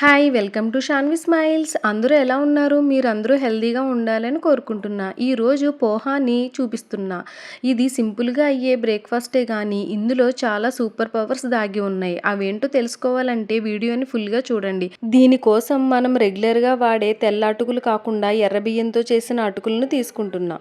Hi welcome to Shanvi smiles అందరూ ఎలా ఉన్నారు? మీరు అందరూ హెల్దీగా ఉండాలని కోరుకుంటున్నా. ఈరోజు పోహాని చూపిస్తున్నా. ఇది సింపుల్గా అయ్యే బ్రేక్ఫాస్టే కానీ ఇందులో చాలా సూపర్ పవర్స్ దాగి ఉన్నాయి. అవేంటో తెలుసుకోవాలంటే వీడియోని ఫుల్గా చూడండి. దీనికోసం మనం రెగ్యులర్గా వాడే తెల్ల అటుకులు కాకుండా ఎర్ర బియ్యంతో చేసిన అటుకులను తీసుకుంటున్నా.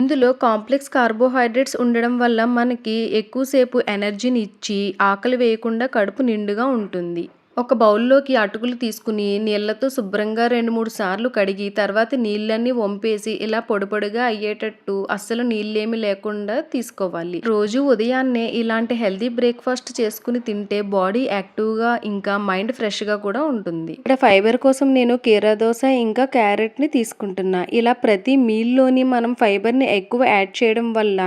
ఇందులో కాంప్లెక్స్ కార్బోహైడ్రేట్స్ ఉండడం వల్ల మనకి ఎక్కువసేపు ఎనర్జీని ఇచ్చి ఆకలి వేయకుండా కడుపు నిండుగా ఉంటుంది. ఒక బౌల్లోకి అటుకులు తీసుకుని నీళ్ళతో శుభ్రంగా రెండు మూడు సార్లు కడిగి తర్వాత నీళ్ళన్నీ వంపేసి ఇలా పొడిపొడిగా అయ్యేటట్టు అస్సలు నీళ్ళేమి లేకుండా తీసుకోవాలి. రోజు ఉదయాన్నే ఇలాంటి హెల్దీ బ్రేక్ఫాస్ట్ చేసుకుని తింటే బాడీ యాక్టివ్గా ఇంకా మైండ్ ఫ్రెష్గా కూడా ఉంటుంది. ఇక్కడ ఫైబర్ కోసం నేను కీరా దోశ ఇంకా క్యారెట్ని తీసుకుంటున్నా. ఇలా ప్రతి మీల్లోని మనం ఫైబర్ని ఎక్కువ యాడ్ చేయడం వల్ల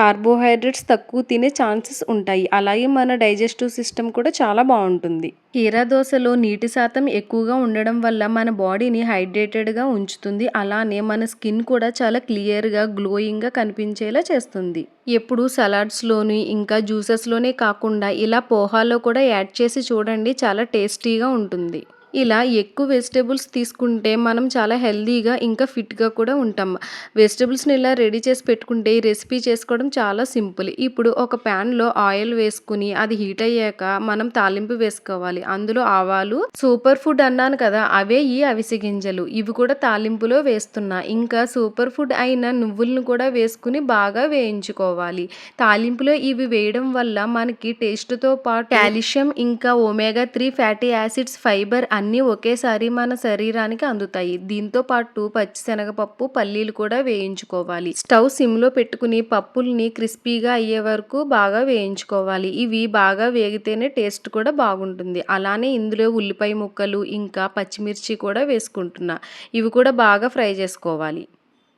కార్బోహైడ్రేట్స్ తక్కువ తినే ఛాన్సెస్ ఉంటాయి. అలాగే మన డైజెస్టివ్ సిస్టమ్ కూడా చాలా బాగుంటుంది. కీరా దోశలో నీటి శాతం ఎక్కువగా ఉండడం వల్ల మన బాడీని హైడ్రేటెడ్గా ఉంచుతుంది. అలానే మన స్కిన్ కూడా చాలా క్లియర్గా గ్లోయింగ్గా కనిపించేలా చేస్తుంది. ఎప్పుడు సలాడ్స్లోని ఇంకా జ్యూసెస్లోనే కాకుండా ఇలా పోహాలో కూడా యాడ్ చేసి చూడండి. చాలా టేస్టీగా ఉంటుంది. ఇలా ఎక్కువ వెజిటేబుల్స్ తీసుకుంటే మనం చాలా హెల్తీగా ఇంకా ఫిట్గా కూడా ఉంటాం. వెజిటేబుల్స్ని ఇలా రెడీ చేసి పెట్టుకుంటే ఈ రెసిపీ చేసుకోవడం చాలా సింపుల్ ఇప్పుడు ఒక ప్యాన్లో ఆయిల్ వేసుకుని అది హీట్ అయ్యాక మనం తాలింపు వేసుకోవాలి. అందులో ఆవాలు సూపర్ ఫుడ్ అన్నాను కదా అవే ఈ అవిసె గింజలు. ఇవి కూడా తాలింపులో వేస్తున్నా. ఇంకా సూపర్ ఫుడ్ అయిన నువ్వులను కూడా వేసుకుని బాగా వేయించుకోవాలి. తాలింపులో ఇవి వేయడం వల్ల మనకి టేస్ట్తో పాటు కాల్షియం ఇంకా omega three fatty acids fiber అని అన్నీ ఒకేసారి మన శరీరానికి అందుతాయి. దీంతో పాటు పచ్చిశనగపప్పు పల్లీలు కూడా వేయించుకోవాలి. స్టవ్ సిమ్లో పెట్టుకుని పప్పుల్ని క్రిస్పీగా అయ్యే వరకు బాగా వేయించుకోవాలి. ఇవి బాగా వేగితేనే టేస్ట్ కూడా బాగుంటుంది. అలానే ఇందులో ఉల్లిపాయ ముక్కలు ఇంకా పచ్చిమిర్చి కూడా వేసుకుంటున్నా. ఇవి కూడా బాగా ఫ్రై చేసుకోవాలి.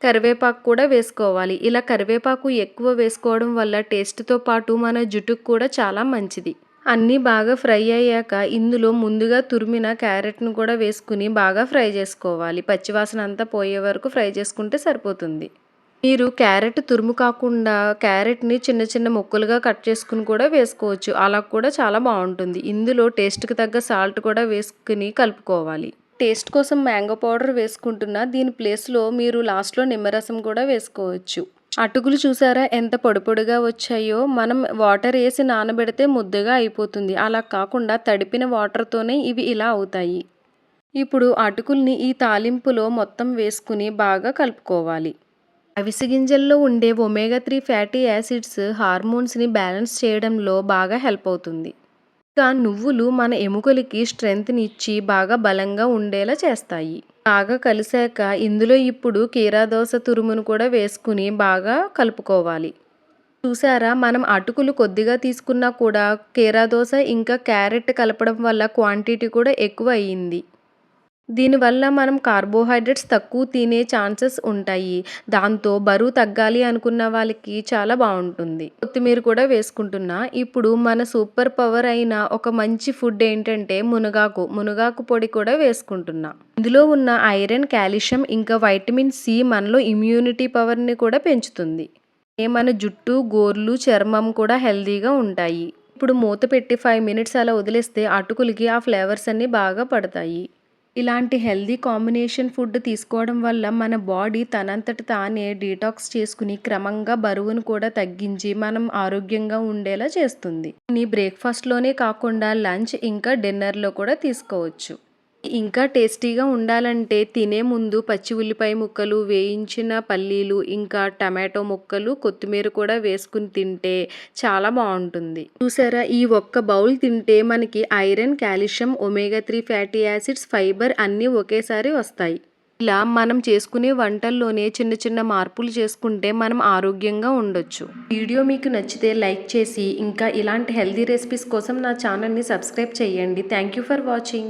కరివేపాకు కూడా వేసుకోవాలి. ఇలా కరివేపాకు ఎక్కువ వేసుకోవడం వల్ల టేస్ట్తో పాటు మన జుట్టుకు కూడా చాలా మంచిది. అన్నీ బాగా ఫ్రై అయ్యాక ఇందులో ముందుగా తురిమిన క్యారెట్ను కూడా వేసుకుని బాగా ఫ్రై చేసుకోవాలి. పచ్చివాసన అంతా పోయే వరకు ఫ్రై చేసుకుంటే సరిపోతుంది. మీరు క్యారెట్ తురుము కాకుండా క్యారెట్ని చిన్న చిన్న ముక్కలుగా కట్ చేసుకుని కూడా వేసుకోవచ్చు. అలా కూడా చాలా బాగుంటుంది. ఇందులో టేస్ట్కి తగ్గ సాల్ట్ కూడా వేసుకుని కలుపుకోవాలి. టేస్ట్ కోసం మ్యాంగో పౌడర్ వేసుకుంటున్నా. దీని ప్లేస్లో మీరు లాస్ట్లో నిమ్మరసం కూడా వేసుకోవచ్చు. అటుకులు చూసారా? ఎంత పొడిపొడిగా వచ్చాయో. మనం వాటర్ వేసి నానబెడితే ముద్దగా అయిపోతుంది. అలా కాకుండా తడిపిన వాటర్తోనే ఇవి ఇలా అవుతాయి. ఇప్పుడు అటుకుల్ని ఈ తాలింపులో మొత్తం వేసుకుని బాగా కలుపుకోవాలి. అవిసె గింజల్లో ఉండే ఒమేగా త్రీ ఫ్యాటీ యాసిడ్స్ హార్మోన్స్ని బ్యాలెన్స్ చేయడంలో బాగా హెల్ప్ అవుతుంది. ఇంకా నువ్వులు మన ఎముకలకి స్ట్రెంగ్త్ని ఇచ్చి బాగా బలంగా ఉండేలా చేస్తాయి. బాగా కలిసాక ఇందులో ఇప్పుడు కీరాదోస తురుమును కూడా వేసుకుని బాగా కలుపుకోవాలి. చూసారా? మనం అటుకులు కొద్దిగా తీసుకున్నా కూడా కీరాదోస ఇంకా క్యారెట్ కలపడం వల్ల క్వాంటిటీ కూడా ఎక్కువ అయ్యింది. దీనివల్ల మనం కార్బోహైడ్రేట్స్ తక్కువ తినే ఛాన్సెస్ ఉంటాయి. దాంతో బరువు తగ్గాలి అనుకున్న వాళ్ళకి చాలా బాగుంటుంది. కొత్తిమీర కూడా వేసుకుంటున్నా. ఇప్పుడు మన సూపర్ పవర్ అయిన ఒక మంచి ఫుడ్ ఏంటంటే మునగాకు. మునగాకు పొడి కూడా వేసుకుంటున్నా. ఇందులో ఉన్న ఐరన్ కాల్షియం ఇంకా వైటమిన్ సి మనలో ఇమ్యూనిటీ పవర్ని కూడా పెంచుతుంది. మన జుట్టు గోర్లు చర్మం కూడా హెల్దీగా ఉంటాయి. ఇప్పుడు మూత పెట్టి ఫైవ్ మినిట్స్ అలా వదిలేస్తే అటుకులకి ఆ ఫ్లేవర్స్ అన్నీ బాగా పడతాయి. ఇలాంటి హెల్దీ కాంబినేషన్ ఫుడ్ తీసుకోవడం వల్ల మన బాడీ తనంతట తానే డీటాక్స్ చేసుకుని క్రమంగా బరువును కూడా తగ్గించి మనం ఆరోగ్యంగా ఉండేలా చేస్తుంది. నీ బ్రేక్ఫాస్ట్లోనే కాకుండా లంచ్ ఇంకా డిన్నర్లో కూడా తీసుకోవచ్చు. ఇంకా టేస్టీగా ఉండాలంటే తినే ముందు పచ్చి ఉల్లిపాయ ముక్కలు వేయించిన పల్లీలు ఇంకా టమాటో ముక్కలు కొత్తిమీర కూడా వేసుకుని తింటే చాలా బాగుంటుంది. చూసారా? ఈ ఒక్క బౌల్ తింటే మనకి iron calcium omega three fatty acids fiber అన్నీ ఒకేసారి వస్తాయి. ఇలా మనం చేసుకునే వంటల్లోనే చిన్న చిన్న మార్పులు చేసుకుంటే మనం ఆరోగ్యంగా ఉండొచ్చు. వీడియో మీకు నచ్చితే లైక్ చేసి ఇంకా ఇలాంటి హెల్తీ రెసిపీస్ కోసం నా ఛానల్ని సబ్స్క్రైబ్ చేయండి. Thank you for watching.